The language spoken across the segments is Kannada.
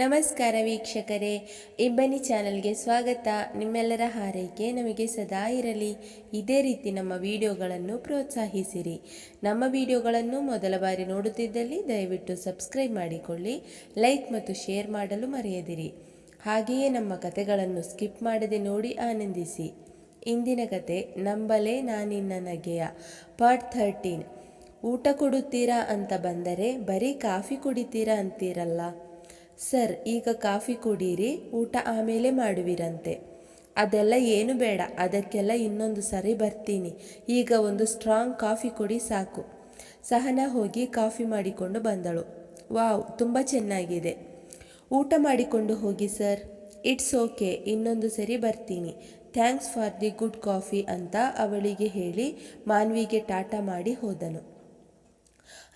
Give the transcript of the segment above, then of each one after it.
ನಮಸ್ಕಾರ ವೀಕ್ಷಕರೇ. ಇಬ್ಬನಿ ಚಾನಲ್ಗೆ ಸ್ವಾಗತ. ನಿಮ್ಮೆಲ್ಲರ ಹಾರೈಕೆ ನಮಗೆ ಸದಾ ಇರಲಿ. ಇದೇ ರೀತಿ ನಮ್ಮ ವಿಡಿಯೋಗಳನ್ನು ಪ್ರೋತ್ಸಾಹಿಸಿರಿ. ನಮ್ಮ ವಿಡಿಯೋಗಳನ್ನು ಮೊದಲ ಬಾರಿ ನೋಡುತ್ತಿದ್ದಲ್ಲಿ ದಯವಿಟ್ಟು ಸಬ್ಸ್ಕ್ರೈಬ್ ಮಾಡಿಕೊಳ್ಳಿ, ಲೈಕ್ ಮತ್ತು ಶೇರ್ ಮಾಡಲು ಮರೆಯದಿರಿ. ಹಾಗೆಯೇ ನಮ್ಮ ಕತೆಗಳನ್ನು ಸ್ಕಿಪ್ ಮಾಡದೆ ನೋಡಿ ಆನಂದಿಸಿ. ಇಂದಿನ ಕತೆ ನಂಬಲೆ ನಾನಿನ್ನ ನಗೆಯ, ಪಾರ್ಟ್ ಥರ್ಟೀನ್. ಊಟ ಕೊಡುತ್ತೀರಾ ಅಂತ ಬಂದರೆ ಬರೀ ಕಾಫಿ ಕುಡಿತೀರಾ ಅಂತೀರಲ್ಲ? ಸರ್, ಈಗ ಕಾಫಿ ಕುಡೀರಿ, ಊಟ ಆಮೇಲೆ ಮಾಡುವಿರಂತೆ. ಅದೆಲ್ಲ ಏನು ಬೇಡ, ಅದಕ್ಕೆಲ್ಲ ಇನ್ನೊಂದು ಸರಿ ಬರ್ತೀನಿ. ಈಗ ಒಂದು ಸ್ಟ್ರಾಂಗ್ ಕಾಫಿ ಕೊಡಿ ಸಾಕು. ಸಹನ ಹೋಗಿ ಕಾಫಿ ಮಾಡಿಕೊಂಡು ಬಂದಳು. ವಾವ್, ತುಂಬ ಚೆನ್ನಾಗಿದೆ. ಊಟ ಮಾಡಿಕೊಂಡು ಹೋಗಿ ಸರ್. ಇಟ್ಸ್ ಓಕೆ, ಇನ್ನೊಂದು ಸರಿ ಬರ್ತೀನಿ. Thanks for the good coffee ಅಂತ ಅವಳಿಗೆ ಹೇಳಿ ಮಾನ್ವಿಗೆ ಟಾಟಾ ಮಾಡಿ ಹೋದನು.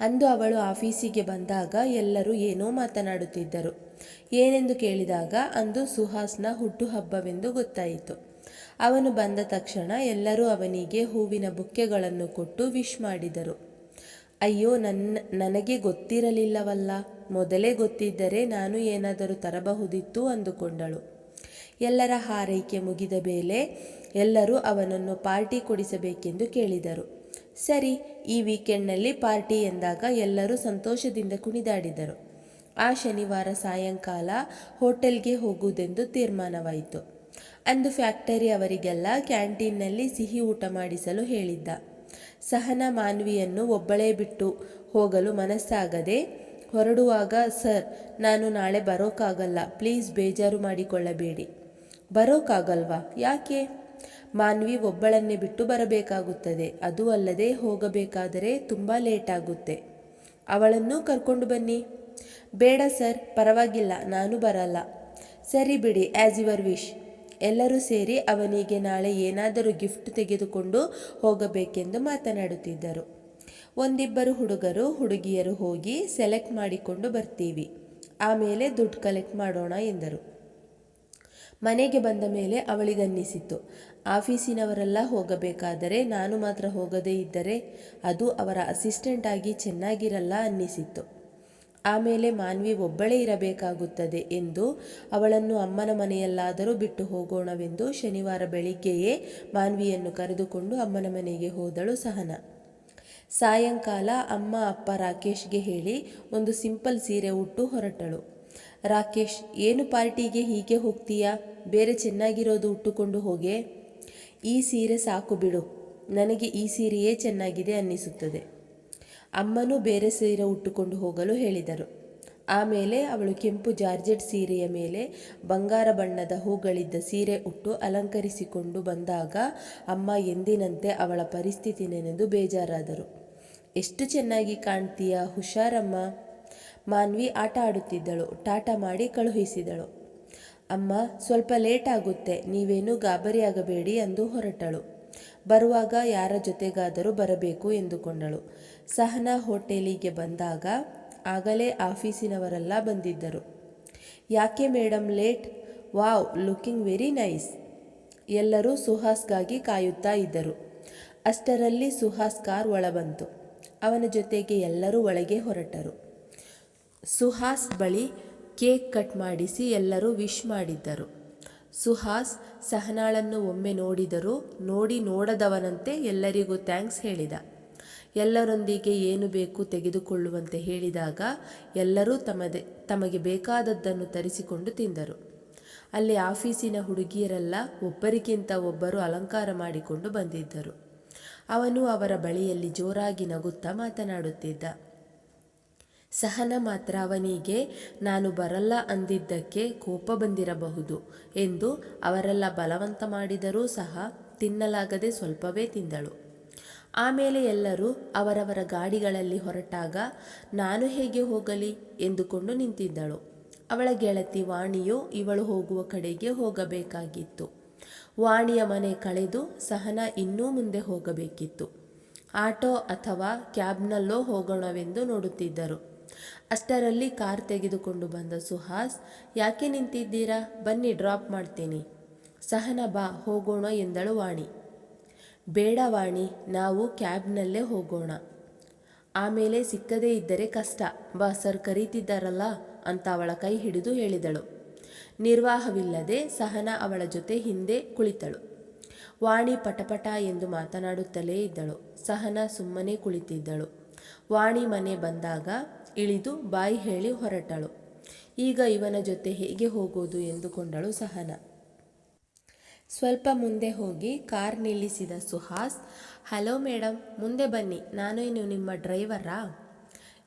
ಅಂದು ಅವಳು ಆಫೀಸಿಗೆ ಬಂದಾಗ ಎಲ್ಲರೂ ಏನೋ ಮಾತನಾಡುತ್ತಿದ್ದರು. ಏನೆಂದು ಕೇಳಿದಾಗ ಅಂದು ಸುಹಾಸ್ನ ಹುಟ್ಟುಹಬ್ಬವೆಂದು ಗೊತ್ತಾಯಿತು. ಅವನು ಬಂದ ತಕ್ಷಣ ಎಲ್ಲರೂ ಅವನಿಗೆ ಹೂವಿನ ಬುಕ್ಕೆಗಳನ್ನು ಕೊಟ್ಟು ವಿಶ್ ಮಾಡಿದರು. ಅಯ್ಯೋ ನನ್ನ ನನಗೆ ಗೊತ್ತಿರಲಿಲ್ಲವಲ್ಲ. ಮೊದಲೇ ಗೊತ್ತಿದ್ದರೆ ನಾನು ಏನಾದರೂ ತರಬಹುದಿತ್ತು ಅಂದುಕೊಂಡಳು. ಎಲ್ಲರ ಹಾರೈಕೆ ಮುಗಿದ ಮೇಲೆ ಎಲ್ಲರೂ ಅವನನ್ನು ಪಾರ್ಟಿ ಕೊಡಿಸಬೇಕೆಂದು ಕೇಳಿದರು. ಸರಿ, ಈ ವೀಕೆಂಡ್ನಲ್ಲಿ ಪಾರ್ಟಿ ಎಂದಾಗ ಎಲ್ಲರೂ ಸಂತೋಷದಿಂದ ಕುಣಿದಾಡಿದರು. ಆ ಶನಿವಾರ ಸಾಯಂಕಾಲ ಹೋಟೆಲ್ಗೆ ಹೋಗುವುದೆಂದು ತೀರ್ಮಾನವಾಯಿತು. ಅಂದು ಫ್ಯಾಕ್ಟರಿ ಅವರಿಗೆಲ್ಲ ಕ್ಯಾಂಟೀನ್ನಲ್ಲಿ ಸಿಹಿ ಊಟ ಮಾಡಿಸಲು ಹೇಳಿದ್ದ. ಸಹನ ಮಾನ್ವಿಯನ್ನು ಒಬ್ಬಳೇ ಬಿಟ್ಟು ಹೋಗಲು ಮನಸ್ಸಾಗದೆ ಹೊರಡುವಾಗ, ಸರ್, ನಾನು ನಾಳೆ ಬರೋಕ್ಕಾಗಲ್ಲ. ಪ್ಲೀಸ್ ಬೇಜಾರು ಮಾಡಿಕೊಳ್ಳಬೇಡಿ. ಬರೋಕ್ಕಾಗಲ್ವಾ? ಯಾಕೆ? ಮಾನ್ವಿ ಒಬ್ಬಳನ್ನೇ ಬಿಟ್ಟು ಬರಬೇಕಾಗುತ್ತದೆ. ಅದು ಅಲ್ಲದೆ ಹೋಗಬೇಕಾದರೆ ತುಂಬ ಲೇಟ್ ಆಗುತ್ತೆ ಅವಳನ್ನು ಕರ್ಕೊಂಡು ಬನ್ನಿ. ಬೇಡ ಸರ್, ಪರವಾಗಿಲ್ಲ, ನಾನು ಬರಲ್ಲ. ಸರಿ ಬಿಡಿ ಆ್ಯಸ್ ಯುವರ್ ವಿಶ್ ಎಲ್ಲರೂ ಸೇರಿ ಅವನಿಗೆ ನಾಳೆ ಏನಾದರೂ ಗಿಫ್ಟ್ ತೆಗೆದುಕೊಂಡು ಹೋಗಬೇಕೆಂದು ಮಾತನಾಡುತ್ತಿದ್ದರು. ಒಂದಿಬ್ಬರು ಹುಡುಗರು, ಹುಡುಗಿಯರು ಹೋಗಿ ಸೆಲೆಕ್ಟ್ ಮಾಡಿಕೊಂಡು ಬರ್ತೀವಿ. ಆಮೇಲೆ ದುಡ್ಡು ಕಲೆಕ್ಟ್ ಮಾಡೋಣ ಎಂದರು. ಮನೆಗೆ ಬಂದ ಮೇಲೆ ಅವಳಿಗನ್ನಿಸಿತು. ಆಫೀಸಿನವರೆಲ್ಲ ಹೋಗಬೇಕಾದರೆ ನಾನು ಮಾತ್ರ ಹೋಗದೇ ಇದ್ದರೆ ಅದು ಅವರ ಅಸಿಸ್ಟೆಂಟ್ ಆಗಿ ಚೆನ್ನಾಗಿರಲ್ಲ ಅನ್ನಿಸಿತ್ತು ಆಮೇಲೆ ಮಾನ್ವಿ ಒಬ್ಬಳೇ ಇರಬೇಕಾಗುತ್ತದೆ ಎಂದು ಅವಳನ್ನು ಅಮ್ಮನ ಮನೆಯಲ್ಲಾದರೂ ಬಿಟ್ಟು ಹೋಗೋಣವೆಂದು ಶನಿವಾರ ಬೆಳಿಗ್ಗೆಯೇ ಮಾನ್ವಿಯನ್ನು ಕರೆದುಕೊಂಡು ಅಮ್ಮನ ಮನೆಗೆ ಹೋದಳು ಸಹನ. ಸಾಯಂಕಾಲ ಅಮ್ಮ ಅಪ್ಪ ರಾಕೇಶ್ಗೆ ಹೇಳಿ ಒಂದು ಸಿಂಪಲ್ ಸೀರೆ ಉಟ್ಟು ಹೊರಟಳು. ರಾಕೇಶ್, ಏನು ಪಾರ್ಟಿಗೆ ಹೀಗೆ ಹೋಗ್ತೀಯಾ? ಬೇರೆ ಚೆನ್ನಾಗಿರೋದು ಉಟ್ಟುಕೊಂಡು ಹೋಗೆ. ಈ ಸೀರೆ ಸಾಕು ಬಿಡು. ನನಗೆ ಈ ಸೀರೆಯೇ ಚೆನ್ನಾಗಿದೆ ಅನ್ನಿಸುತ್ತದೆ. ಅಮ್ಮನೂ ಬೇರೆ ಸೀರೆ ಉಟ್ಟುಕೊಂಡು ಹೋಗಲು ಹೇಳಿದರು. ಆಮೇಲೆ ಅವಳು ಕೆಂಪು ಜಾರ್ಜೆಟ್ ಸೀರೆಯ ಮೇಲೆ ಬಂಗಾರ ಬಣ್ಣದ ಹೂಗಳಿದ್ದ ಸೀರೆ ಉಟ್ಟು ಅಲಂಕರಿಸಿಕೊಂಡು ಬಂದಾಗ ಅಮ್ಮ ಎಂದಿನಂತೆ ಅವಳ ಪರಿಸ್ಥಿತಿ ನೆನೆದು ಬೇಜಾರಾದರು. ಎಷ್ಟು ಚೆನ್ನಾಗಿ ಕಾಣ್ತೀಯಾ ಹುಷಾರಮ್ಮ? ಮಾನ್ವಿ ಆಟ ಆಡುತ್ತಿದ್ದಳು. ಟಾಟಾ ಮಾಡಿ ಕಳುಹಿಸಿದಳು. ಅಮ್ಮ, ಸ್ವಲ್ಪ ಲೇಟ್ ಆಗುತ್ತೆ, ನೀವೇನೂ ಗಾಬರಿಯಾಗಬೇಡಿ ಎಂದು ಹೊರಟಳು. ಬರುವಾಗ ಯಾರ ಜೊತೆಗಾದರೂ ಬರಬೇಕು ಎಂದುಕೊಂಡಳು. ಸಹನಾ ಹೋಟೆಲಿಗೆ ಬಂದಾಗ ಆಗಲೇ ಆಫೀಸಿನವರೆಲ್ಲ ಬಂದಿದ್ದರು. ಯಾಕೆ madam late? Wow, looking very nice. ಎಲ್ಲರೂ ಸುಹಾಸ್ಗಾಗಿ ಕಾಯುತ್ತಾ ಇದ್ದರು. ಅಷ್ಟರಲ್ಲಿ ಸುಹಾಸ್ ಕಾರ್ ಒಳಬಂತು. ಅವನ ಜೊತೆಗೆ ಎಲ್ಲರೂ ಒಳಗೆ ಹೊರಟರು. ಸುಹಾಸ್ ಬಳಿ ಕೇಕ್ ಕಟ್ ಮಾಡಿಸಿ ಎಲ್ಲರೂ ವಿಶ್ ಮಾಡಿದ್ದರು. ಸುಹಾಸ್ ಸಹನಾಳನ್ನು ಒಮ್ಮೆ ನೋಡಿದರು ನೋಡಿ ನೋಡದವನಂತೆ ಎಲ್ಲರಿಗೂ ಥ್ಯಾಂಕ್ಸ್ ಹೇಳಿದ. ಎಲ್ಲರೊಂದಿಗೆ ಏನು ಬೇಕು ತೆಗೆದುಕೊಳ್ಳುವಂತೆ ಹೇಳಿದಾಗ ಎಲ್ಲರೂ ತಮ್ಮದೆ ತಮಗೆ ಬೇಕಾದದ್ದನ್ನು ತರಿಸಿಕೊಂಡು ತಿಂದರು. ಅಲ್ಲಿ ಆಫೀಸಿನ ಹುಡುಗಿಯರೆಲ್ಲ ಒಬ್ಬರಿಗಿಂತ ಒಬ್ಬರು ಅಲಂಕಾರ ಮಾಡಿಕೊಂಡು ಬಂದಿದ್ದರು. ಅವನು ಅವರ ಬಳಿಯಲ್ಲಿ ಜೋರಾಗಿ ನಗುತ್ತಾ ಮಾತನಾಡುತ್ತಿದ್ದ. ಸಹನ ಮಾತ್ರ ಅವನಿಗೆ, ನಾನು ಬರಲ್ಲ ಅಂದಿದ್ದಕ್ಕೆ ಕೋಪ ಬಂದಿರಬಹುದು ಎಂದು ಅವರೆಲ್ಲ ಬಲವಂತ ಮಾಡಿದರೂ ಸಹ ತಿನ್ನಲಾಗದೆ ಸ್ವಲ್ಪವೇ ತಿಂದಳು. ಆಮೇಲೆ ಎಲ್ಲರೂ ಅವರವರ ಗಾಡಿಗಳಲ್ಲಿ ಹೊರಟಾಗ, ನಾನು ಹೇಗೆ ಹೋಗಲಿ? ಎಂದುಕೊಂಡು ನಿಂತಿದ್ದಳು. ಅವಳ ಗೆಳತಿ ವಾಣಿಯು ಇವಳು ಹೋಗುವ ಕಡೆಗೆ ಹೋಗಬೇಕಾಗಿತ್ತು. ವಾಣಿಯ ಮನೆ ಕಳೆದು ಸಹನ ಇನ್ನೂ ಮುಂದೆ ಹೋಗಬೇಕಿತ್ತು. ಆಟೋ ಅಥವಾ ಕ್ಯಾಬ್ನಲ್ಲೋ ಹೋಗೋಣವೆಂದು ನೋಡುತ್ತಿದ್ದರು. ಅಷ್ಟರಲ್ಲಿ ಕಾರ್ ತೆಗೆದುಕೊಂಡು ಬಂದ ಸುಹಾಸ್, ಯಾಕೆ ನಿಂತಿದ್ದೀರಾ? ಬನ್ನಿ, ಡ್ರಾಪ್ ಮಾಡ್ತೀನಿ. ಸಹನ ಬಾ, ಹೋಗೋಣ ಎಂದಳು ವಾಣಿ. ಬೇಡ ವಾಣಿ, ನಾವು ಕ್ಯಾಬ್ನಲ್ಲೇ ಹೋಗೋಣ. ಆಮೇಲೆ ಸಿಕ್ಕದೇ ಇದ್ದರೆ ಕಷ್ಟ. ಬಾ, ಸರ್ ಕರೀತಿದ್ದಾರಲ್ಲ ಅಂತ ಅವಳ ಕೈ ಹಿಡಿದು ಹೇಳಿದಳು. ನಿರ್ವಾಹವಿಲ್ಲದೆ ಸಹನ ಅವಳ ಜೊತೆ ಹಿಂದೆ ಕುಳಿತಳು. ವಾಣಿ ಪಟಪಟ ಎಂದು ಮಾತನಾಡುತ್ತಲೇ ಇದ್ದಳು. ಸಹನ ಸುಮ್ಮನೆ ಕುಳಿತಿದ್ದಳು. ವಾಣಿ ಮನೆ ಬಂದಾಗ ಇಳಿದು ಬಾಯಿ ಹೇಳಿ ಹೊರಟಳು. ಈಗ ಇವನ ಜೊತೆ ಹೇಗೆ ಹೋಗೋದು ಎಂದುಕೊಂಡಳು ಸಹನ. ಸ್ವಲ್ಪ ಮುಂದೆ ಹೋಗಿ ಕಾರ್ ನಿಲ್ಲಿಸಿದ ಸುಹಾಸ್, ಹಲೋ ಮೇಡಮ್ ಮುಂದೆ ಬನ್ನಿ, ನಾನೇನು ನಿಮ್ಮ ಡ್ರೈವರಾ?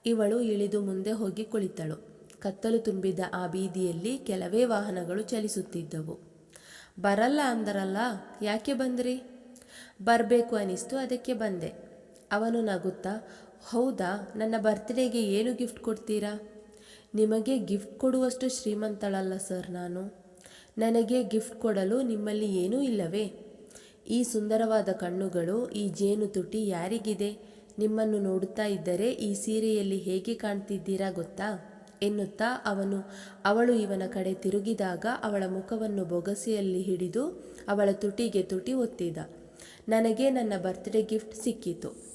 ಇವಳು ಇಳಿದು ಮುಂದೆ ಹೋಗಿ ಕುಳಿತಳು. ಕತ್ತಲು ತುಂಬಿದ ಆ ಬೀದಿಯಲ್ಲಿ ಕೆಲವೇ ವಾಹನಗಳು ಚಲಿಸುತ್ತಿದ್ದವು. ಬರಲ್ಲ ಅಂದರಲ್ಲ, ಯಾಕೆ ಬಂದ್ರಿ? ಬರಬೇಕು ಅನಿಸ್ತು, ಅದಕ್ಕೆ ಬಂದೆ. ಅವನು ನಗುತ್ತಾ ಹೌದಾ? ನನ್ನ ಬರ್ತ್ಡೇಗೆ ಏನು ಗಿಫ್ಟ್ ಕೊಡ್ತೀರಾ? ನಿಮಗೆ ಗಿಫ್ಟ್ ಕೊಡುವಷ್ಟು ಶ್ರೀಮಂತಳಲ್ಲ ಸರ್ ನಾನು. ನನಗೆ ಗಿಫ್ಟ್ ಕೊಡಲು ನಿಮ್ಮಲ್ಲಿ ಏನೂ ಇಲ್ಲವೇ? ಈ ಸುಂದರವಾದ ಕಣ್ಣುಗಳು, ಈ ಜೇನು ತುಟಿ ಯಾರಿಗಿದೆ? ನಿಮ್ಮನ್ನು ನೋಡುತ್ತಾ ಇದ್ದರೆ ಈ ಸೀರೆಯಲ್ಲಿ ಹೇಗೆ ಕಾಣ್ತಿದ್ದೀರಾ ಗೊತ್ತಾ? ಎನ್ನುತ್ತಾ ಅವನು, ಅವಳು ಇವನ ಕಡೆ ತಿರುಗಿದಾಗ ಅವಳ ಮುಖವನ್ನು ಬೊಗಸೆಯಲ್ಲಿ ಹಿಡಿದು ಅವಳ ತುಟಿಗೆ ತುಟಿ ಒತ್ತಿದ. ನನಗೆ ನನ್ನ ಬರ್ತ್ಡೇ ಗಿಫ್ಟ್ ಸಿಕ್ಕಿತು.